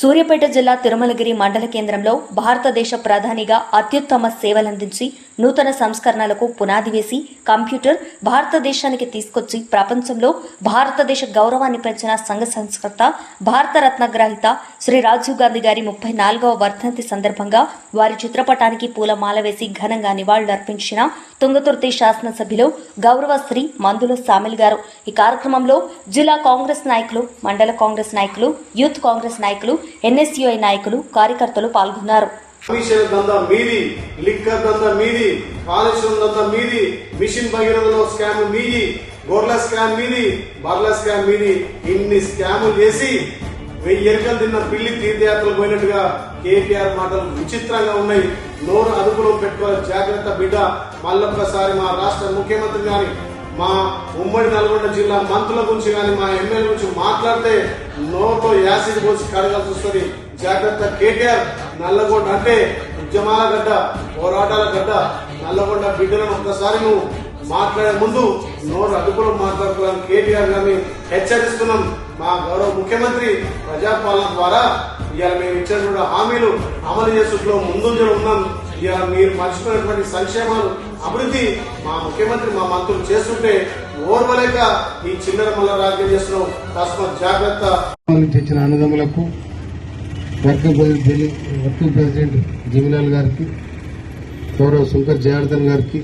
సూర్యాపేట జిల్లా తిరుమలగిరి మండల కేంద్రంలో భారతదేశ ప్రధానిగా అత్యుత్తమ సేవలందించి నూతన సంస్కరణలకు పునాది వేసి కంప్యూటర్ భారతదేశానికి తీసుకొచ్చి ప్రపంచంలో భారతదేశ గౌరవాన్ని పెంచిన సంఘ సంస్కర్త భారతరత్న గ్రహీత శ్రీ రాజీవ్ గాంధీ గారి ముప్పై నాలుగవ వర్ధంతి సందర్భంగా వారి చిత్రపటానికి పూలమాల వేసి ఘనంగా నివాళులర్పించిన తుంగతుర్తి శాసనసభ్యులు గౌరవశ్రీ మందుల సామిల్ గారు. ఈ కార్యక్రమంలో జిల్లా కాంగ్రెస్ నాయకులు మండల కాంగ్రెస్ నాయకులు యూత్ కాంగ్రెస్ నాయకులు ఎన్ఎస్యుఐ నాయకులు కార్యకర్తలు పాల్గొన్నారు. కమిషన్ దందా మీది లిక్కర్ దందా మీది కాళేశ్వరం దందా మీది మిషన్ భగీరథలో స్కామ్ మీది గొర్రెల స్కామ్ మీది బర్ల స్కామ్ మీది. ఇన్ని స్కాములు చేసి వెయ్యి ఎరుకలు తిన్న పిల్లి తీర్థయాత్రలు పోయినట్టుగా కేటీఆర్ మాటలు విచిత్రంగా ఉన్నాయి. నోరు అదుపులో పెట్టుకోవాలి. జాగ్రత్త బిడ్డ. మళ్ళొక్కసారి మా రాష్ట్ర ముఖ్యమంత్రి గారి మా ఉమ్మడి నల్గొండ జిల్లా మంత్రుల గురించి కానీ మా ఎమ్మెల్యే గురించి మాట్లాడితే నోట్లో యాసిడ్ పోసి కడగాల్సి వస్తుంది. జాగ్రత్త కేటీఆర్ నల్లగొండ అంటే ఉద్యమాల గడ్డ పోరాటాల గడ్డ నల్లగొండ బిడ్డలను ఒక్కసారి నువ్వు మాట్లాడే ముందు నోరు అదుపులో మాట్లాడుకోవాలని కేటీఆర్ గారిని హెచ్చరిస్తున్నాం. మా గౌరవ ముఖ్యమంత్రి ప్రజాపాలన ద్వారా ఇవాళ మేము ఇచ్చినటువంటి హామీలు అమలు చేసుట్లో ముందుంజలు ఉన్నాం. ఇలా మీరు మర్చిపోయినటువంటి సంక్షేమాలు అభివృద్ధి మా ముఖ్యమంత్రి మా మంత్రులు చేస్తుంటే ఓర్వలేక ఈ చిల్లర మల్ల రాజ్యం చేస్తున్నాం. కాస్త జాగ్రత్త. తెచ్చిన అన్నదమ్ములకు working president working president Jamilal గారికి గౌరవ శంకర్ జయార్దన్ గారికి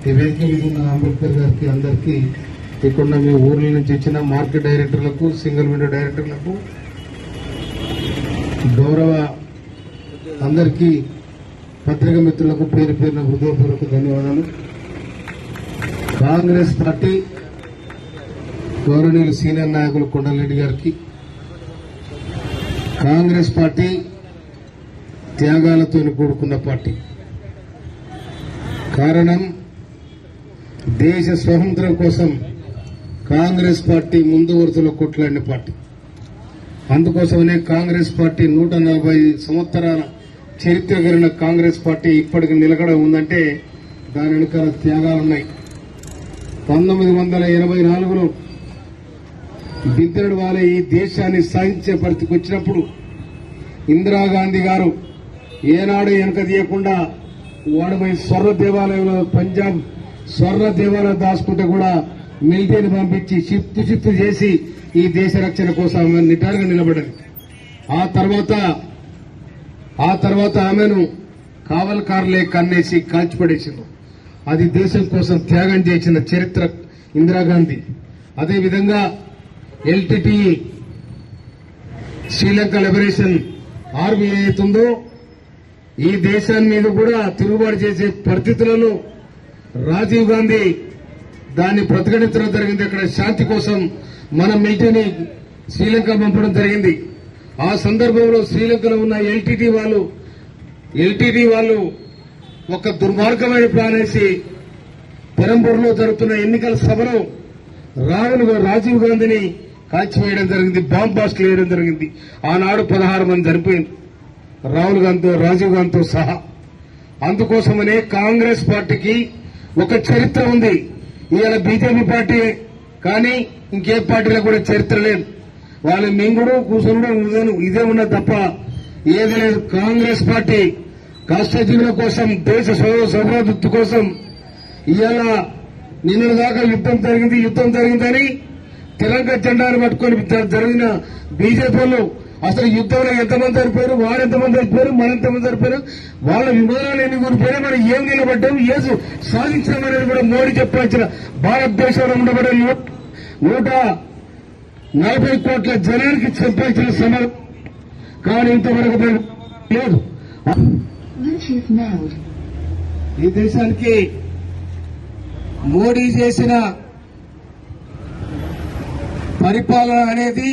ఈ వేదిక మీద ఉన్న అంబేద్కర్ గారికి అందరికీ ఇక్కడ మీ ఊర్ల నుంచి ఇచ్చిన మార్కెట్ డైరెక్టర్లకు సింగిల్ విండో డైరెక్టర్లకు గౌరవ అందరికీ పత్రికా మిత్రులకు పేరు పేరున హృదయపూర్వక ధన్యవాదాలు. కాంగ్రెస్ పార్టీ గౌరవనీయులు సీనియర్ నాయకులు కొండలరెడ్డి గారికి కాంగ్రెస్ పార్టీ త్యాగాలతో కూడుకున్న పార్టీ. కారణం దేశ స్వాతంత్ర్యం కోసం కాంగ్రెస్ పార్టీ ముందు వరుసలో కొట్లాడిన పార్టీ. అందుకోసమనే కాంగ్రెస్ పార్టీ నూట నలభై సంవత్సరాల చరిత్ర కలిగిన కాంగ్రెస్ పార్టీ ఇప్పటికి నిలకడ ఉందంటే దాని వెనుకాల త్యాగాలున్నాయి పంతొమ్మిది వందల ఎనభై నాలుగులో బిద్దరుడు వాళ్ళ ఈ దేశాన్ని సాధించే పరిస్థితికి వచ్చినప్పుడు ఇందిరాగాంధీ గారు ఏనాడు వెనక తీయకుండా వాడిపై స్వర్ణ దేవాలయంలో పంజాబ్ స్వర్ణ దేవాలయం దాచుకుంటే కూడా మిలిటరీని పంపించి షిఫ్ట్ షిఫ్ట్ చేసి ఈ దేశ రక్షణ కోసం నిటారుగా నిలబడింది ఆ తర్వాత ఆ తర్వాత ఆమెను కావల్కారులే కన్నేసి కాల్చిపడేసింది అది దేశం కోసం త్యాగం చేసిన చరిత్ర ఇందిరాగాంధీ. అదేవిధంగా ఎల్టీటీ శ్రీలంక లిబరేషన్ ఆర్మీ ఏదైతుందో ఈ దేశాన్ని మీద కూడా తిరుగుబాటు చేసే పరిస్థితులలో రాజీవ్ గాంధీ దాన్ని ప్రతిఘటించడం జరిగింది. అక్కడ శాంతి కోసం మన మిలిటరీని శ్రీలంక పంపడం జరిగింది. ఆ సందర్భంలో శ్రీలంకలో ఉన్న ఎల్టీటీ వాళ్ళు ఎల్టీటీ వాళ్ళు ఒక దుర్మార్గమైన ప్లానేసి పెరంబూరులో జరుగుతున్న ఎన్నికల సభలో రాహుల్ రాజీవ్ గాంధీని కాల్చివేయడం జరిగింది బాంబ్ బాస్ట్లు వేయడం జరిగింది. ఆనాడు పదహారు మంది చనిపోయింది రాహుల్ గాంధీతో రాజీవ్ గాంధీతో సహా. అందుకోసమనే కాంగ్రెస్ పార్టీకి ఒక చరిత్ర ఉంది. ఇవాళ బీజేపీ పార్టీ కానీ ఇంకే పార్టీలో కూడా చరిత్ర లేదు. వాళ్ళు మింగుడు కూసునుడు ఇదే- ఇదే ఉన్నది తప్ప ఏది లేదు. కాంగ్రెస్ పార్టీ కష్టజీవుల కోసం దేశ సౌభాద్యత కోసం ఇవాళ నిన్న దాకా యుద్ధం జరిగింది యుద్ధం జరిగిందని తెలంగాణ జెండాను పట్టుకొని జరిగిన బీజేపీ వాళ్ళు అసలు యుద్ధంలో ఎంతమంది చనిపోయారు వారు ఎంతమంది చనిపోయారు మన ఎంతమంది చనిపోయారు వాళ్ళ విమానాలు ఎన్ని కూలిపోయినా మనం ఏం నిలబడ్డాం ఏం సాధించామనేది కూడా మోడీ చెప్పాల్సిన భారతదేశంలో ఉండబడే నూట నలభై కోట్ల జనానికి చెప్పాల్సిన సమయం కానీ ఇంతవరకు లేదు. ఈ దేశానికి మోడీ చేసిన పరిపాలన అనేది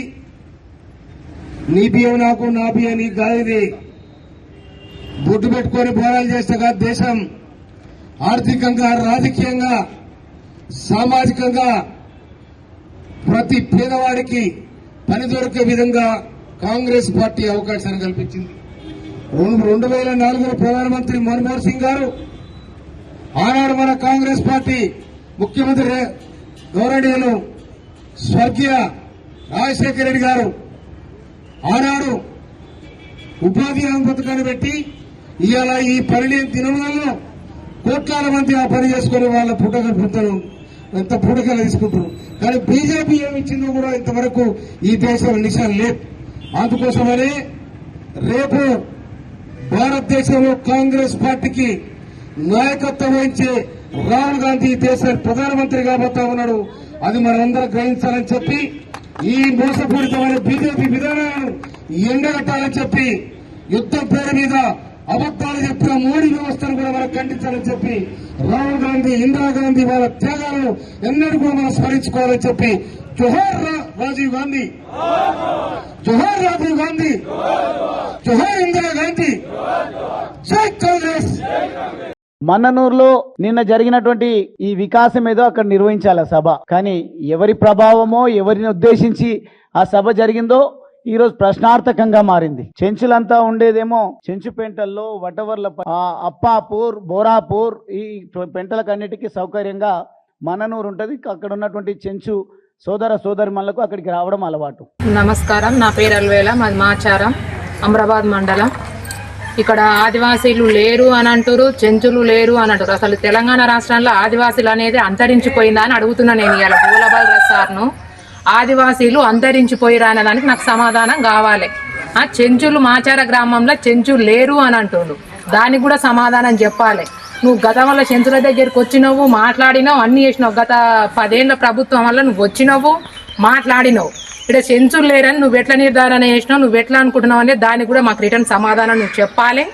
నీ బియ్యం నాకు నా బియ్యం నీకు కాదు ఇది బొట్టు పెట్టుకొని పోరాలు చేస్తే కాదు దేశం ఆర్థికంగా రాజకీయంగా సామాజికంగా ప్రతి పేదవాడికి పని దొరికే విధంగా కాంగ్రెస్ పార్టీ అవకాశాన్ని కల్పించింది. రెండు రెండు వేల నాలుగులో ప్రధానమంత్రి మన్మోహన్ సింగ్ గారు ఆనాడు మన కాంగ్రెస్ పార్టీ ముఖ్యమంత్రి రే- గౌరవనీయులు స్వర్గీయ రాజశేఖర రెడ్డి గారు ఆనాడు ఉపాధి హామీ పథకాన్ని పెట్టి ఇవాళ ఈ పని దినములలో కోట్లాల మంది ఆ పని చేసుకునే వాళ్ళ పుట్టక ఎంత బుడకలు తీసుకుంటారు కానీ బీజేపీ ఏమి ఇచ్చిందో కూడా ఇంతవరకు ఈ దేశంలో నిశాన్ లేదు. అందుకోసమనే రేపు భారతదేశంలో కాంగ్రెస్ పార్టీకి నాయకత్వం వహించే రాహుల్ గాంధీ ఈ దేశ ప్రధానమంత్రి కాబోతా ఉన్నాడు. అది మనందరం గ్రహించాలని చెప్పి ఈ మోసపూరితమైన బీజేపీ విధానాలను ఎండగట్టాలని చెప్పి యుద్ధం పేరు మీద అబద్దాలు చెప్పిన మోడీ వ్యవస్థను కూడా మనం ఖండించాలని చెప్పి రాహుల్ గాంధీ ఇందిరాగాంధీ వాళ్ళ త్యాగాలను ఎన్నడూ కూడా మనం స్మరించుకోవాలని చెప్పి జోహర్ రాజీవ్ గాంధీ. జోహర్ రాజీవ్ గాంధీ. జోహర్ ఇందిరా గాంధీ. జై కాంగ్రెస్. మన్ననూరులో నిన్న జరిగినటువంటి ఈ వికాసం ఏదో అక్కడ నిర్వహించాలి సభ. కానీ ఎవరి ప్రభావమో ఎవరిని ఉద్దేశించి ఆ సభ జరిగిందో ఈ రోజు ప్రశ్నార్థకంగా మారింది. చెంచులంతా ఉండేదేమో చెంచు పెంటల్లో వటవర్ల అప్పాపూర్ బోరాపూర్ ఈ పెంటలకన్నిటికీ సౌకర్యంగా మననూరు ఉంటుంది. అక్కడ ఉన్నటువంటి చెంచు సోదర సోదరిమణులకు అక్కడికి రావడం అలవాటు. నమస్కారం. నా పేరు అల్వేల మాది మాచారం అమరాబాద్ మండలం. ఇక్కడ ఆదివాసీలు లేరు అని అంటారు చెంచులు లేరు అని అంటారు అసలు తెలంగాణ రాష్ట్రంలో ఆదివాసీలు అనేది అంతరించిపోయిందా అని అడుగుతున్నా నేను ఇవాళ గోలబాల్ సార్ను. ఆదివాసీలు అంతరించిపోయిరానడానికి నాకు సమాధానం కావాలి. ఆ చెంచులు మాచార గ్రామంలో చెంచులు లేరు అని అంటుండు. దానికి కూడా సమాధానం చెప్పాలి. నువ్వు గతంలో చెంచుల దగ్గరికి వచ్చినావు మాట్లాడినావు అన్ని చేసినావు. గత పదేళ్ళ ప్రభుత్వం వల్ల నువ్వు వచ్చినావు మాట్లాడినావు. ఇక్కడ చెంచులు లేరని నువ్వు ఎట్లా నిర్ధారణ చేసినావు నువ్వు ఎట్లా అనుకుంటున్నావు అనేది దానికి కూడా మాకు రిటర్న్ సమాధానం నువ్వు చెప్పాలి.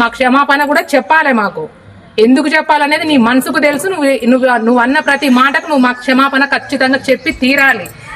మా క్షమాపణ కూడా చెప్పాలి మాకు. ఎందుకు చెప్పాలనేది నీ మనసుకు తెలుసు. నువ్వు నువ్వు నువ్వు అన్న ప్రతి మాటకు నువ్వు మాకు క్షమాపణ ఖచ్చితంగా చెప్పి తీరాలి.